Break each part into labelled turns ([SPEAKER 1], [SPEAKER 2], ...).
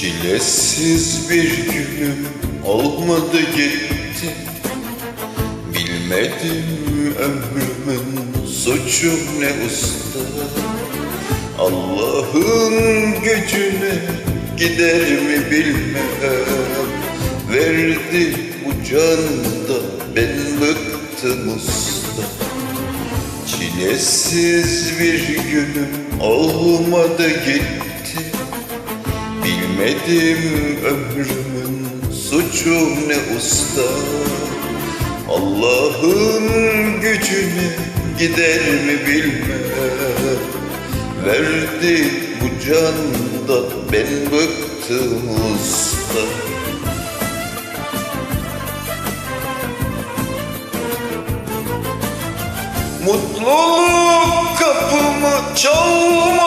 [SPEAKER 1] Çilesiz bir günüm olmadı gitti. Bilmedim ömrümün suçu ne usta. Allah'ın gücüne gider mi bilmem. Verdi bu canda ben bıktım usta. Çilesiz bir günüm olmadı gitti Bilmedim ömrümün suçu ne usta. Allah'ın gücüne gider mi bilmem. Verdi bu canda ben bıktım usta. Mutluluk kapımı çalmadı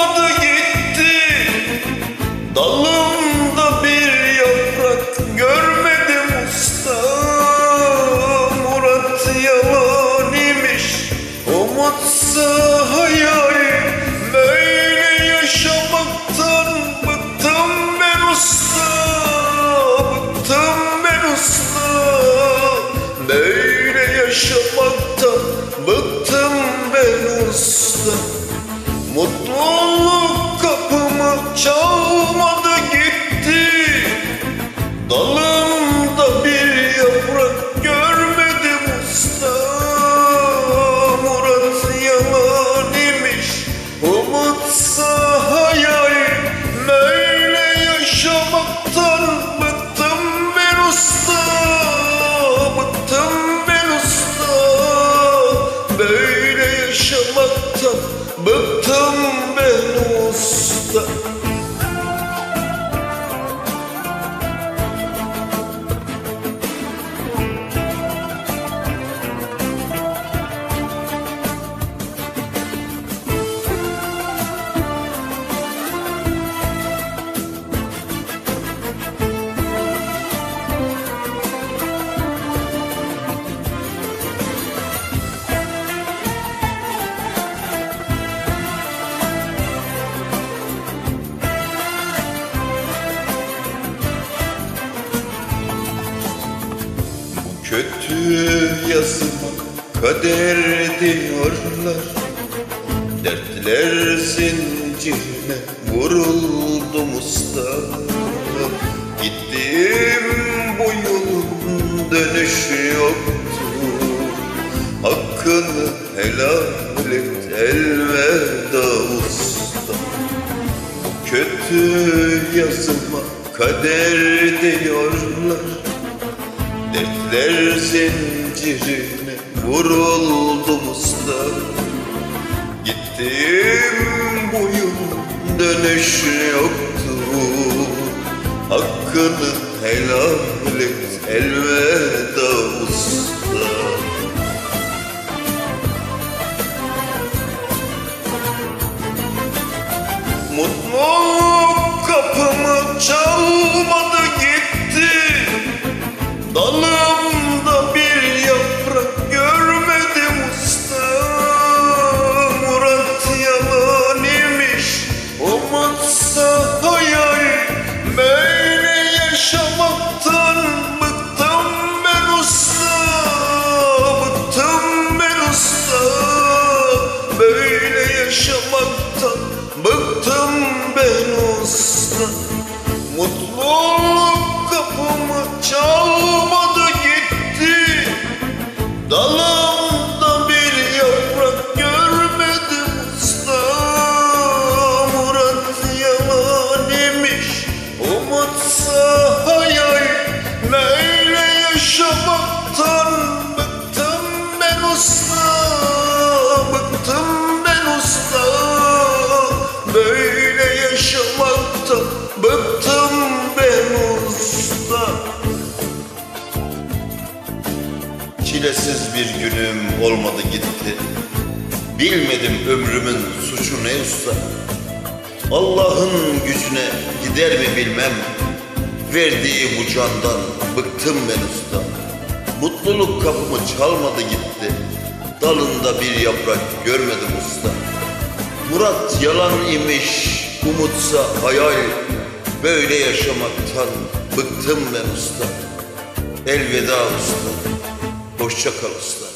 [SPEAKER 1] bıktım ben usta. Mutluluk kapımı çalmadı gitti. Dalımda bir yaprak görmedim usta. Murat yalan imiş umutsa hayal. Böyle yaşamaktan Kötü yazıma kader diyorlar. Dertler zincirine vuruldum usta Gittiğim bu yolun dönüşü yoktu. Hakkını helal et elveda usta. Kötü yazıma kader diyorlar Dertler zincirine vuruldum usta. Gittim bu yolun dönüşü yoktu. Hakkını helal et elveda usta. Mutluluk Dalımda bir yaprak görmedim usta. Murat yalan imiş umutsa hayal. Böyle yaşamaktan bıktım ben usta Bıktım ben usta. Böyle yaşamaktan bıktım ben usta Çilesiz bir günüm olmadı gitti. Bilmedim ömrümün suçu ne usta. Allah'ın gücüne gider mi bilmem. Verdiği bu candan bıktım ben usta. Mutluluk kapımı çalmadı gitti. Dalında bir yaprak görmedim usta. Murat yalan imiş, umutsa hayal. Böyle yaşamaktan bıktım ben usta. Elveda usta. Hoşça kal usta.